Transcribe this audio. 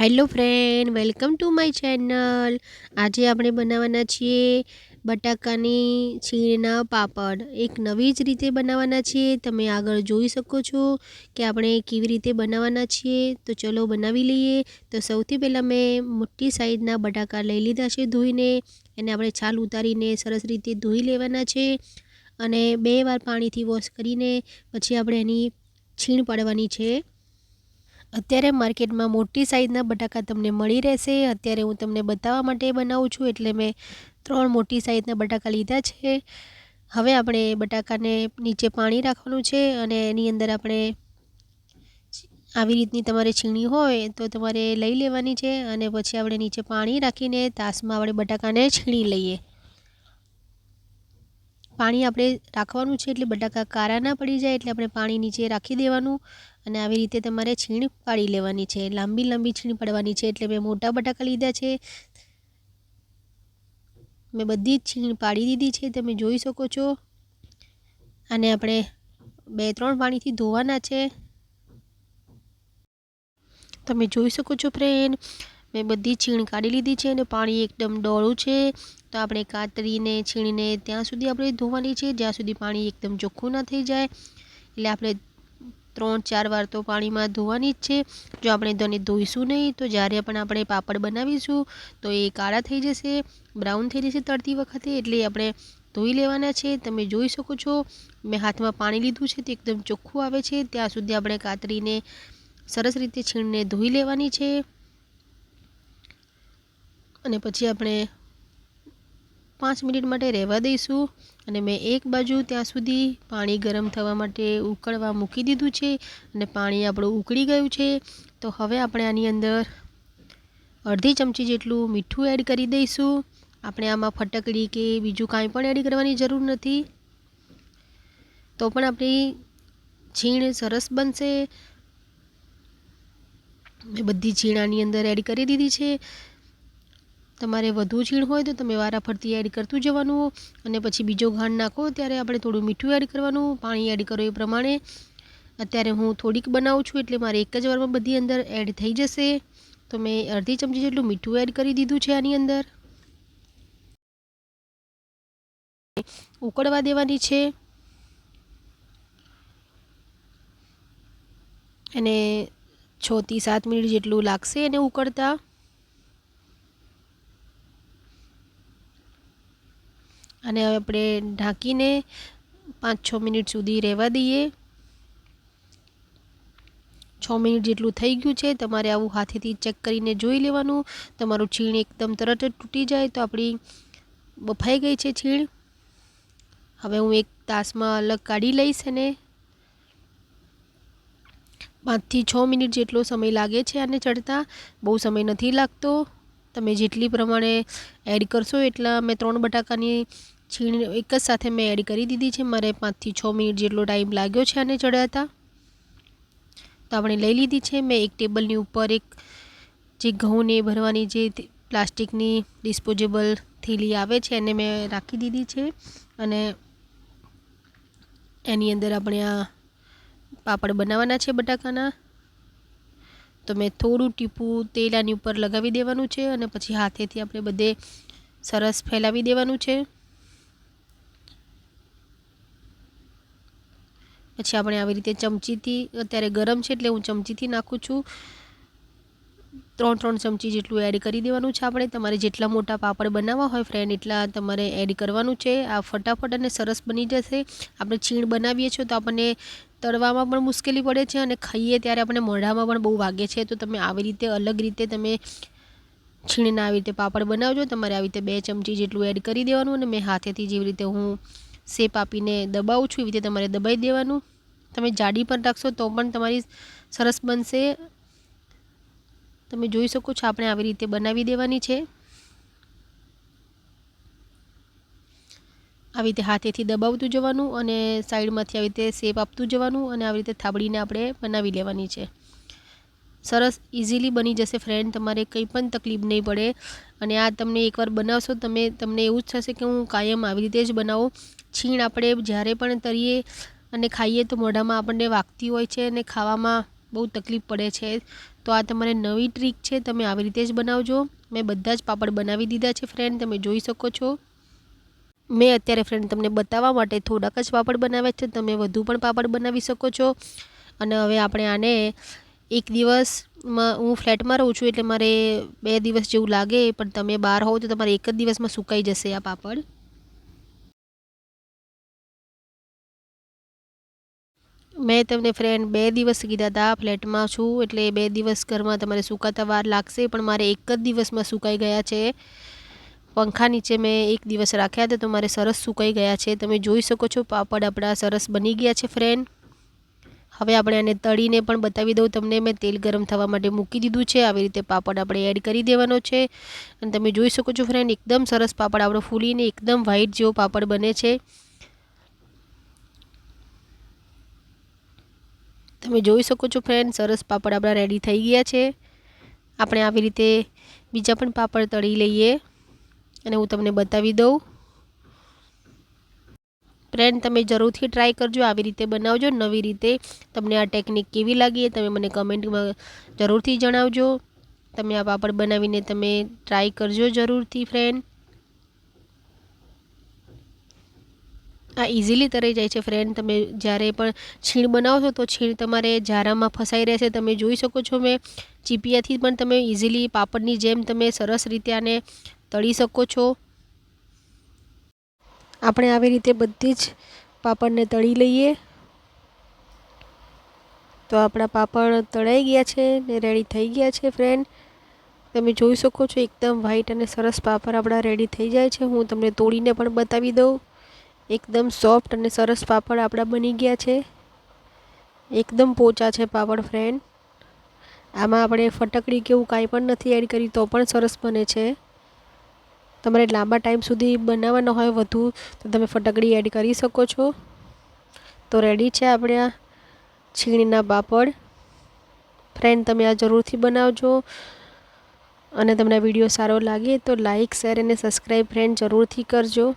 Hello friend welcome to my channel આજે આપણે બનાવવાના છીએ બટાકાની છીણના પાપડ. એક નવી જ રીતે બનાવવાના છીએ. તમે આગળ જોઈ શકો છો કે આપણે કેવી રીતે બનાવવાના છીએ. તો ચલો બનાવી લઈએ. તો સૌથી પહેલાં મેં મોટી સાઈઝના બટાકા લઈ લીધા છે ધોઈને. એને આપણે છાલ ઉતારીને સરસ રીતે ધોઈ લેવાના છે. અને બે વાર પાણીથી વોશ કરીને પછી આપણે એની છીણ પાડવાની છે. અત્યારે માર્કેટમાં મોટી સાઇઝના બટાકા તમને મળી રહેશે. અત્યારે હું તમને બતાવવા માટે બનાવું છું, એટલે મેં ત્રણ મોટી સાઇઝના બટાકા લીધા છે. હવે આપણે બટાકાને નીચે પાણી રાખવાનું છે અને એની અંદર આપણે આવી રીતની તમારે છીણી હોય તો તમારે લઈ લેવાની છે અને પછી આપણે નીચે પાણી રાખીને તાસમાં આપણે બટાકાને છીણી લઈએ. પાણી આપણે રાખવાનું છે એટલે બટાકા કારા ના પડી જાય એટલે આપણે પાણી નીચે રાખી દેવાનું અને આવી રીતે તમારે છીણ પાડી લેવાની છે. લાંબી લાંબી છીણ પાડવાની છે એટલે મેં મોટા બટાકા લીધા છે. મેં બધી જ છીણ પાડી દીધી છે. તમે જોઈ શકો છો. અને આપણે બે ત્રણ પાણીથી ધોવાના છે. તમે જોઈ શકો છો ફ્રેન્ડ મેં બધી છીણ કાઢી લીધી છે અને પાણી એકદમ ડોળું છે. તો આપણે કાતરીને છીણીને ત્યાં સુધી આપણે ધોવાની છે. જ્યાં સુધી પાણી એકદમ ચોખ્ખું ના થઈ જાય. એટલે આપણે ત્રણ, ચાર વાર તો પાણીમાં ધોવાની જ છે. જો આપણે તેને ધોઈશું નહીં, તો જ્યારે પણ આપણે પાપડ બનાવીશું, તો એ કાળા થઈ જશે, બ્રાઉન થઈ જશે તળતી વખતે. એટલે આપણે ધોઈ લેવાના છે. તમે જોઈ શકો છો, મેં હાથમાં પાણી લીધું છે, તે એકદમ ચોખ્ખું આવે છે. ત્યાં સુધી આપણે કાતરીને સરસ રીતે છીણને ધોઈ લેવાની છે. અને પછી આપણે પાંચ મિનિટ માટે રહેવા દઈશું. અને મેં એક બાજુ ત્યાં સુધી પાણી ગરમ થવા માટે ઉકળવા મૂકી દીધું છે અને પાણી આપણું ઉકળી ગયું છે. તો હવે આપણે આની અંદર અડધી ચમચી જેટલું મીઠું એડ કરી દઈશું. આપણે આમાં ફટકડી કે બીજું કાંઈ પણ એડ કરવાની જરૂર નથી. તો પણ આપણી છીણ સરસ બનશે. મેં બધી છીણ આની અંદર એડ કરી દીધી છે. તમારે વધુ છીણ હોય તો તમે વારાફરતી એડ કરતું જવાનું અને પછી બીજો ઘાણ નાખો, ત્યારે આપણે થોડું મીઠું એડ કરવાનું, પાણી એડ કરો એ પ્રમાણે. અત્યારે હું થોડીક બનાવું છું, એટલે મારે એક જ વારમાં બધી અંદર એડ થઈ જશે. તો મેં અડધી ચમચી જેટલું મીઠું એડ કરી દીધું છે આની અંદર. ઉકળવા દેવાની છે. અને છથી સાત મિનિટ જેટલું લાગશે એને ઉકળતા. અને આપણે ઢાંકીને પાંચ છ મિનિટ સુધી રહેવા દઈએ. છ મિનિટ જેટલું થઈ ગયું છે, તમારે આવું હાથેથી ચેક કરીને જોઈ લેવાનું. તમારું છીણ એકદમ તરત જ તૂટી જાય તો આપણી બફાઈ ગઈ છે છીણ. હવે હું એક તાસમાં અલગ કાઢી લઈશ અને પાંચથી છ મિનિટ જેટલો સમય લાગે છે આને ચડતા. બહુ સમય નથી લાગતો. તમે જેટલી પ્રમાણે એડ કરશો એટલા મેં ત્રણ બટાકાની છીણ એક જ સાથે મેં એડ કરી દીધી છે. મારે પાંચથી છ મિનિટ જેટલો ટાઈમ લાગ્યો છે આને ચડાતા તો આપણે લઈ લીધી છે. મેં એક ટેબલની ઉપર એક જે ઘઉંને ભરવાની જે પ્લાસ્ટિકની ડિસ્પોઝેબલ થેલી આવે છે એને મેં રાખી દીધી છે. અને એની અંદર આપણે આ પાપડ બનાવવાના છે બટાકાના. તો મેં થોડું ટીપું તેલ આની ઉપર લગાવી દેવાનું છે અને પછી હાથેથી આપણે બધે સરસ ફેલાવી દેવાનું છે. પછી આપણે આવી રીતે ચમચીથી, અત્યારે ગરમ છે એટલે હું ચમચીથી નાખું છું. ત્રણ ત્રણ ચમચી જેટલું એડ કરી દેવાનું છે આપણે. તમારે જેટલા મોટા પાપડ બનાવવા હોય ફ્રેન્ડ એટલા તમારે એડ કરવાનું છે. આ ફટાફટ અને સરસ બની જશે. આપણે છીણ બનાવીએ છીએ તો આપણને તળવામાં પણ મુશ્કેલી પડે છે અને ખાઈએ ત્યારે આપણે મોઢામાં પણ બહુ વાગે છે. તો તમે આવી રીતે અલગ રીતે તમે છીણના આવી રીતે પાપડ બનાવજો. તમારે આવી રીતે બે ચમચી જેટલું એડ કરી દેવાનું અને મેં હાથેથી જેવી રીતે હું શેપ આપીને દબાવું છું, એવી રીતે તમારે દબાઈ દેવાનું. તમે જાડી પણ રાખશો તો પણ તમારી સરસ બનશે. તમે જોઈ શકો છો, આપણે આવી રીતે બનાવી દેવાની છે. આવી રીતે હાથેથી દબાવતું જવાનું અને સાઈડમાંથી આવી રીતે શેપ આપતું જવાનું અને આવી રીતે થાબડીને આપણે બનાવી લેવાની છે. સરસ ઇઝીલી બની જશે ફ્રેન્ડ, તમારે કંઈ પણ તકલીફ નહીં પડે. અને આ તમને એકવાર બનાવશો, તમે, તમને એવું જ થશે કે હું કાયમ આવી રીતે જ બનાવું. છીણ આપણે જ્યારે પણ તરીએ અને ખાઈએ તો મોઢામાં આપણને વાગતી હોય છે અને ખાવામાં બહુ તકલીફ પડે છે. તો આ તમારે નવી ટ્રીક છે, તમે આવી રીતે જ બનાવજો. મેં બધા જ પાપડ બનાવી દીધા છે ફ્રેન્ડ, તમે જોઈ શકો છો. મેં અત્યારે ફ્રેન્ડ તમને બતાવવા માટે થોડાક જ પાપડ બનાવ્યા છે. તમે વધુ પણ પાપડ બનાવી શકો છો. અને હવે આપણે આને એક દિવસમાં હું ફ્લેટમાં રહું છું એટલે મારે બે દિવસ જેવું લાગે, પણ તમે બહાર હોવ તો તમારે એક જ દિવસમાં સુકાઈ જશે આ પાપડ. મેં તમને ફ્રેન્ડ બે દિવસ કીધા હતા ફ્લેટમાં છું એટલે બે દિવસ ઘરમાં તમારે સુકાતા વાર લાગશે, પણ મારે એક જ દિવસમાં સુકાઈ ગયા છે. પંખા નીચે મેં એક દિવસ રાખ્યા હતા, તો મારે સરસ સુકાઈ ગયા છે. તમે જોઈ શકો છો, પાપડ આપણા સરસ બની ગયા છે ફ્રેન્ડ હવે આપણે આને તળીને પણ બતાવી દઉં. તમને મેં તેલ ગરમ થવા માટે મૂકી દીધું છે. આવી રીતે પાપડ આપણે એડ કરી દેવાનો છે. અને તમે જોઈ શકો છો ફ્રેન્ડ એકદમ સરસ પાપડ આપણો ફૂલીને એકદમ વ્હાઈટ જેવો પાપડ બને છે. તમે જોઈ શકો છો ફ્રેન્ડ સરસ પાપડ આપણા રેડી થઈ ગયા છે. આપણે આવી રીતે બીજા પણ પાપડ તળી લઈએ. અને હું તમને બતાવી દઉં. ફ્રેન્ડ તમે જરૂરથી ટ્રાય કરજો, આવી રીતે બનાવજો, નવી રીતે. તમને આ ટેકનિક કેવી લાગી એ તમે મને કમેન્ટમાં જરૂરથી જણાવજો. તમે આ પાપડ બનાવીને તમે ટ્રાય કરજો જરૂરથી ફ્રેન્ડ આ ઇઝીલી તરી જાય છે ફ્રેન્ડ તમે જ્યારે પણ છીણ બનાવો તો છીણ તમારે ઝારામાં ફસાઈ રહેશે, તમે જોઈ શકો છો મેં. ચીપિયાથી પણ તમે ઇઝીલી પાપડની જેમ તમે સરસ રીતે આને તળી શકો છો. આપણે આવી રીતે બધી જ પાપડને તળી લઈએ. તો આપણા પાપડ તળાઈ ગયા છે ને રેડી થઈ ગયા છે ફ્રેન્ડ તમે જોઈ શકો છો એકદમ વ્હાઈટ અને સરસ પાપડ આપણા રેડી થઈ જાય છે. હું તમને તોડીને પણ બતાવી દઉં. એકદમ સોફ્ટ અને સરસ પાપડ આપણા બની ગયા છે. એકદમ પોચા છે પાપડ ફ્રેન્ડ આમાં આપણે ફટકડી કે એવું કાંઈ પણ નથી એડ કરી, તો પણ સરસ બને છે. તમારે લાંબા ટાઈમ સુધી બનાવવાનો હોય વધુ, તો તમે ફટકડી એડ કરી શકો છો. તો રેડી છે આપણે છીણીના પાપડ. ફ્રેન્ડ તમે આ જરૂરથી બનાવજો. અને તમને વીડિયો સારો લાગે તો લાઇક શેર અને સબસ્ક્રાઈબ ફ્રેન્ડ જરૂરથી કરજો.